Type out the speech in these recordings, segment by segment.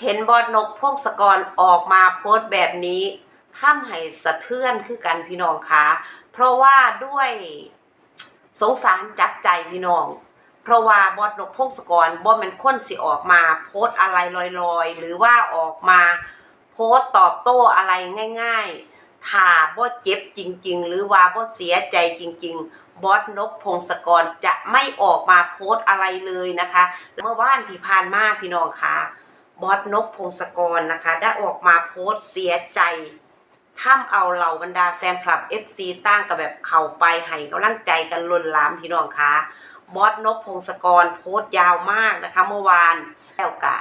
เห็นบอดนกพงศกรออกมาโพสต์แบบนี้ทำให้สะเทือนคือกันพี่น้องคะเพราะว่าด้วยสงสารจับใจพี่น้อง เพราะว่าบอดนกพงศกรบ่แมันคนสิออกมาโพสอะไรลอยๆ หรือว่าออกมาโพสตอบโต้อะไรง่ายๆ ถ้าบ่เจ็บจริง ๆ หรือว่าบ่เสียใจจริง ๆ บอสนกพงศกรจะไม่ออกมาโพสอะไรเลยนะคะ เมื่อวานที่ผ่านมาพี่น้องคะ บอสนกพงศกรนะคะ ได้ออกมาโพสต์เสียใจทำเอาเหล่าบรรดาแฟนคลับ FC ตั้งกับแบบเข้าไปให้กำลังใจกันล้นหลามพี่น้องคะบอสนกพงศกรโพสต์ยาวมากนะคะเมื่อวานแล้วกะ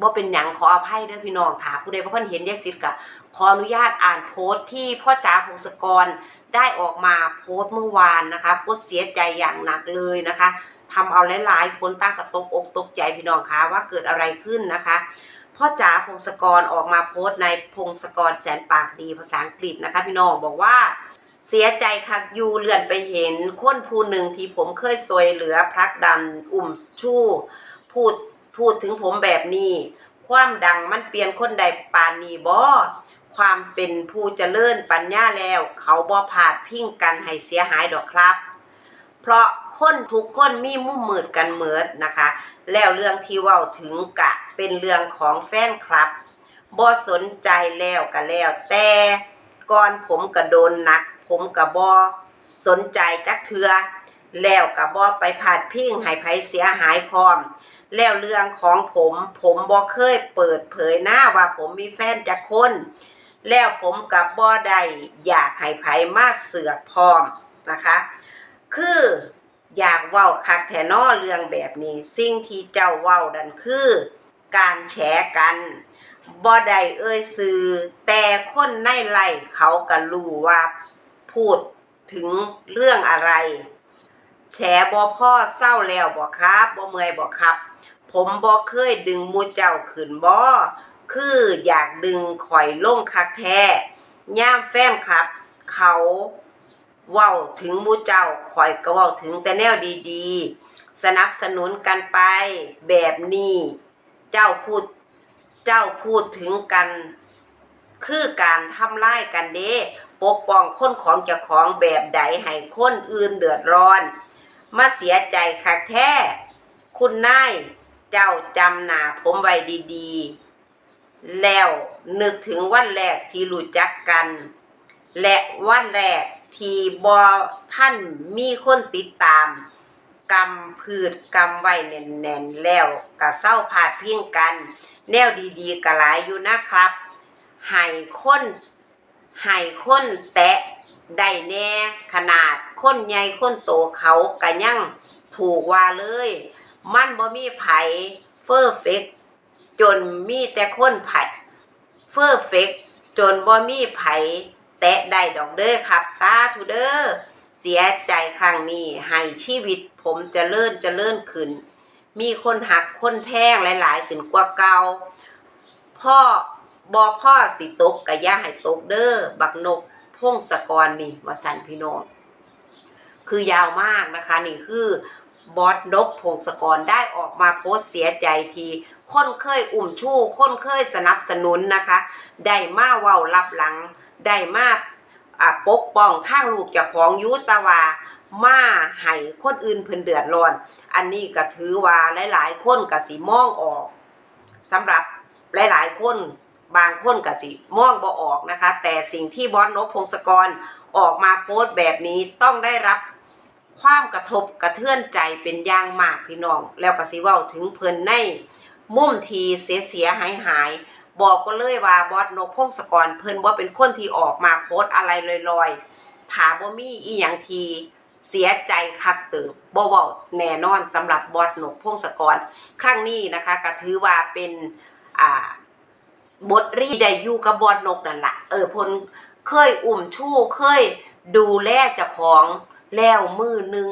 บ่เป็นหยังขออภัยด้อพี่น้องถามผู้ใดบ่เพิ่นเห็นยายซิดกะขออนุญาตอ่านโพสต์ที่พ่อจ๋าพงศกรได้ออกมาโพสต์เมื่อวานนะคะโพสต์เสียใจอย่างหนักเลยนะคะ ทำเอาหลายๆคนตั้งกระตกอกตกใจพี่น้องคะว่าเกิดอะไรขึ้นนะคะพ่อจ๋าพงศกรออกมาโพสต์ในพงศกรแสนปากดีภาษาอังกฤษนะคะ พี่น้องบอกว่า เสียใจคักยูเลื่อนไปเห็นคนผู้หนึ่งที่ผมเคยซวยเหลือพลักดันอุ่มชู้พูดพูดถึงผมแบบนี้ ความดังมันเปลี่ยนคนใดปานนีบ่ความเป็นผู้เจริญปัญญาแล้ว เขาบ่พาดพิงกันให้เสียหายดอกครับ เพราะคนทุกคนมีมุมมืดกันเหมือดนะคะ แล้วเรื่องที่เว้าถึงกะเป็นเรื่องของแฟนคลับบ่สนใจแล้วก็แล้ว แต่ก่อนผมกระโดนหนัก ผมกระบ่สนใจจักเทือแล้วกระบ่ไปพาดพิงให้ไผเสียหายพร้อม แล้วเรื่องของผม ผมบ่เคยเปิดเผยหน้าว่าผมมีแฟนจักคน แล้วผมกับบ่ได้อยากให้ไผมาเสือกพร้อมนะคะ คืออยากเว้าคักแทนอเรื่องแบบนี้ สิ่งที่เจ้าเว้าดันคือ การแฉกันบ่ได้เอ่ยสื่อแต่คนในไล่เขาก็รู้ว่าพูดถึงเรื่องอะไร แฉบ่พ่อเศร้าแล้วบ่ครับบ่เมื่อยบ่ครับ ผมบ่เคยดึงมูเจ้าขึ้นบ่คืออยากดึงข่อยลงคักแท้ย่ามแฟนครับ เขา เว้าถึงมูเจ้าข่อยก็เว้าถึงแต่แนวดีๆ สนับสนุนกันไปแบบนี้ เจ้าพูดเจ้าพูดถึงกัน คือการทำร้ายกันเด้ปกป้องคนของเจ้าของแบบใดให้คนอื่นเดือดร้อน มาเสียใจคักแท้คุณนายเจ้าจำหนาผมไว้ดีๆ แล้วนึกถึงวันแรกที่รู้จักกัน และวันแรก ที่บอท่านมีคนติดตามกำพืชกำไว้แน่นๆแล้วก็เศร้าพาดพิงกัน แนวดีๆก็หลายอยู่นะครับให้คนให้คนแตะได้แน่ขนาดคนใหญ่คนโตเขาก็ยังถูกว่าเลย มันบ่มีไผเฟอร์เฟกจนมีแต่คนไผเฟอร์เฟกจนบ่มีไผ แตะได้ดอกเด้อครับสาธุเด้อเสียใจครั้งนี้ให้ชีวิตผมจะเจริญเจริญขึ้น มีคนหักคนแพงหลาย ๆ ขึ้นกว่าเก่าพ่อบอพ่อสิตกกะย่าให้ตกเด้อบักนกพงศกรนี่ว่าสันพี่น้องคือยาวมากนะคะนี่คือบอสนกพงศกรได้ออกมาโพสเสียใจทีคนเคยอุ่มชู้คนเคยสนับสนุนนะคะ ได้มาเว้ารับหลัง ได้มาปกป้องทางลูกจ้าของยุตวามาให้คนอื่นเพิ่นเดือดร้อน อันนี้ก็ถือว่าหลาย ๆ คนก็สิมองออกสำหรับหลาย ๆ คนบางคนก็สิมองบ่ออกนะคะ แต่สิ่งที่บอสนพงศกรออกมาโพสต์แบบนี้ต้องได้รับความกระทบกระเทือนใจเป็นอย่างมากพี่น้อง แล้วก็สิเว้าถึงเพิ่นใน มุมทีเสียเสียหายหาย บอกก็เลยว่าบอสนกพงศกรเพิ่นบ่าเป็นคนที่ออกมาโพสอะไรลอยๆถ้าบ่มีอีหยังทีเสียใจคักเติบบ่เว้าแน่นอนสำหรับบอสนกพงศกร ครั้งนี้นะคะก็ถือว่าเป็นอ่าบทรีได้อยู่กับบอดนกนั่นละเออพนเคยอุ่มชู้เคยดูแลเจ้าของแล้วมือหนึ่ง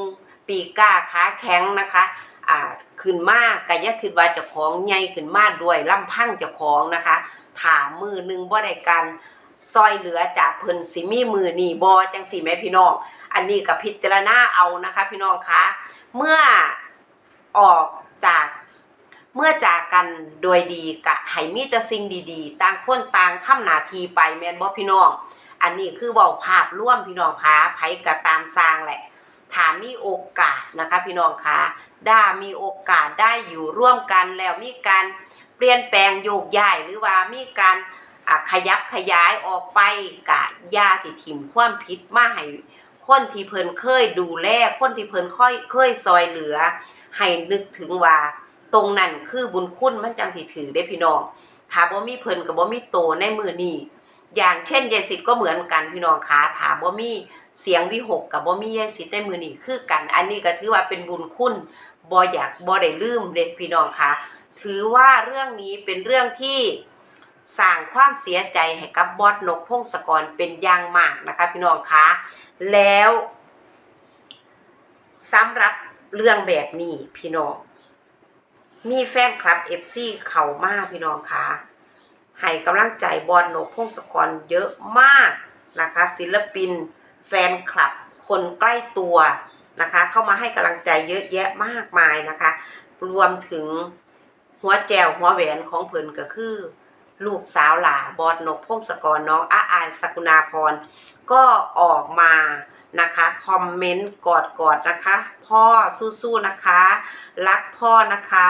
ปีก้าขาแข็งนะคะ อ่าขึ้นมากก็อย่าคิดว่าเจ้าของใหญ่ขึ้นมากด้วยลำพังเจ้าของนะคะถามมือหนึ่งบ่ได้กันซอยเหลือจากเพิ่นสิมีมือนี่บ่จังสิแม่พี่น้อง อันนี้ก็พิจารณาเอานะคะ พี่น้องคะเมื่อออกจากเมื่อจากกันโดยดีกะให้มีแต่สิ่งดีๆ ต่างคนต่างทำหนาทีไปแม่นบ่พี่น้อง อันนี้คือเว้าภาพร่วมพี่น้องคะไผก็ตามสร้างแหละ ถามีโอกาสนะคะพี่น้องคะได้มีโอกาสได้อยู่ร่วมกันแล้วมีการเปลี่ยนแปลงโยกย้ายหรือว่ามีการขยับขยายออกไปกะยาที่ถิ่มความผิดมาให้คนที่เพิ่นเคยดูแลคนที่เพิ่นค่อยเคยซอยเหลือ ให้นึกถึงว่าตรงนั้นคือบุญคุณมันจังสิถือได้พี่น้องถ้าบ่มีเพิ่นก็บ่มีโตในมือนี้ อย่างเช่นยายสิทธิ์ก็เหมือนกันพี่น้องคะถ้าบ่มีเสียงวิหกกับบ่มียายสิทธิ์ได้มือนี่คือกัน อันนี้ก็ถือว่าเป็นบุญคุณบ่อยากบ่ได้ลืมเด็กพี่น้องคะถือว่าเรื่องนี้เป็นเรื่องที่สร้างความเสียใจให้กับบอสนกพงศกรเป็นอย่างมากนะคะพี่น้องคะแล้วสำหรับเรื่องแบบนี้พี่น้อง มีแฟนคลับ FC เขามาพี่น้องคะ ให้กำลังใจบอสนกพงศกรเยอะมากนะคะ ศิลปิน แฟนคลับ คนใกล้ตัวนะคะ เข้ามาให้กำลังใจเยอะแยะมากมายนะคะ รวมถึงหัวแจวหัวแหวนของเพิ่นก็คือ ลูกสาวหลาบอดนกพงศกรน้องอาอายสกุณาพร ก็ออกมานะคะคอมเมนต์กอดกอดๆนะคะ พ่อสู้ๆนะคะ รักพ่อนะคะ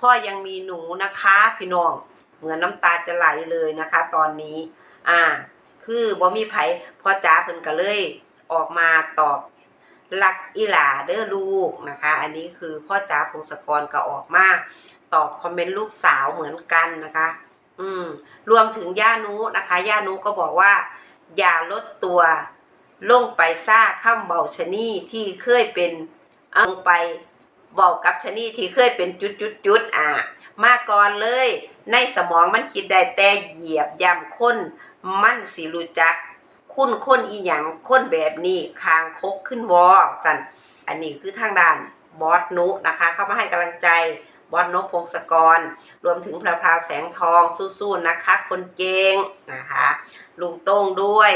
พ่อยังมีหนูนะคะ พี่น้อง เหมือนน้ำตาจะไหลเลยนะคะ ตอนนี้ อ่า คือบ่มีไผพ่อจ๋าเพิ่นก็เลยออกมาตอบรักอีหลาเด้อลูกนะคะ อันนี้คือพ่อจ๋าพงศกรก็ออกมาตอบคอมเมนต์ลูกสาวเหมือนกันนะคะ อืม รวมถึงย่านุนะคะ ย่านุก็บอกว่า อย่าลดตัวลงไปซ่าข้ามเบาชนีที่เคยเป็นอาลงไป บอกกับชนีที่เคยเป็นจุดจุดจุดๆๆอ่ามาก่อนเลย ในสมองมันคิดได้แต่เหยียบย่ำคนมันสิรู้จัก คุณคนอีหยังคนแบบนี้คางคกขึ้นวอสันอันนี้คือทางด้านบอสนุนะคะ เข้ามาให้กำลังใจบอสนกพงศกร รวมถึงพระพราแสงทองสู้ๆนะคะ คนเก่งนะคะ ลุงโต้งด้วย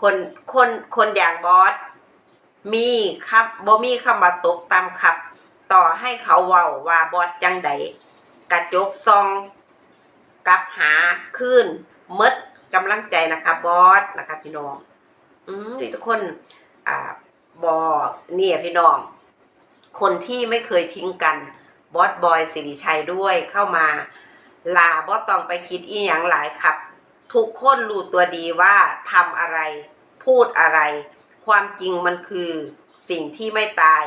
คนคนคนอย่างบอสมีครับบ่มีคำว่าตกตามขับ ต่อให้เขาเว้าว่าบอสจังใดกระจกซองกับหาขึ้นมดกำลังใจนะคะบอสนะคะพี่น้อง อืมทุกคน อ่าบอเนี่ยพี่น้อง คนที่ไม่เคยทิ้งกันบอสบอยสิริชัยด้วยเข้ามาลาบอสต้องไปคิดอีหยังหลายครับ ทุกคนรู้ตัวดีว่าทำอะไร พูดอะไร ความจริงมันคือสิ่งที่ไม่ตาย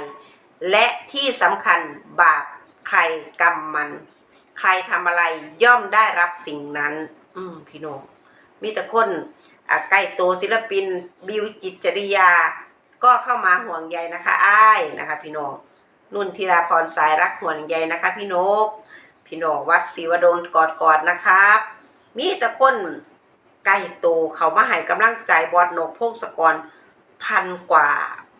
และที่สำคัญบาปใครกรรมมัน ใครทำอะไรย่อมได้รับสิ่งนั้น อืมพี่น้องมีแต่คนใกล้ตัวศิลปิน บิวจิตจริยา ก็เข้ามาห่วงใยนะคะอ้ายนะคะ พี่น้องนุ่นธีราพรสายรักห่วงใยนะคะ พี่นก พี่น้องวัดศรีวดลกอดกอดๆนะครับ มีแต่คนใกล้ตัวเขามาให้กำลังใจบอดนกพงศกรพันกว่า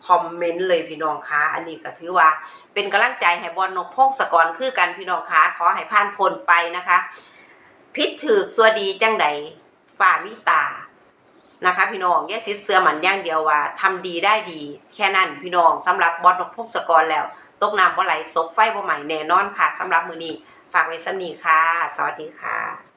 คอมเมนต์เลยพี่น้องคะอันนี้ก็ถือว่า เป็นกำลังใจให้บอลนกพงศกรคือกันพี่น้องคะขอให้ผ่านพ้นไปนะคะ พิษถือสวดีจังใดฝ่ามิตานะคะพี่น้องแย่ซิดเสือหมันย่างเดียวว่าทำดีได้ดี แค่นั้นพี่น้องสำหรับบอลนกพงศกรแล้ว ตกน้ำบ่ไหลตกไฟบ่ใหม่แน่นอนค่ะสำหรับมือนี้ฝากไว้สำนีค่ะ สวัสดีค่ะ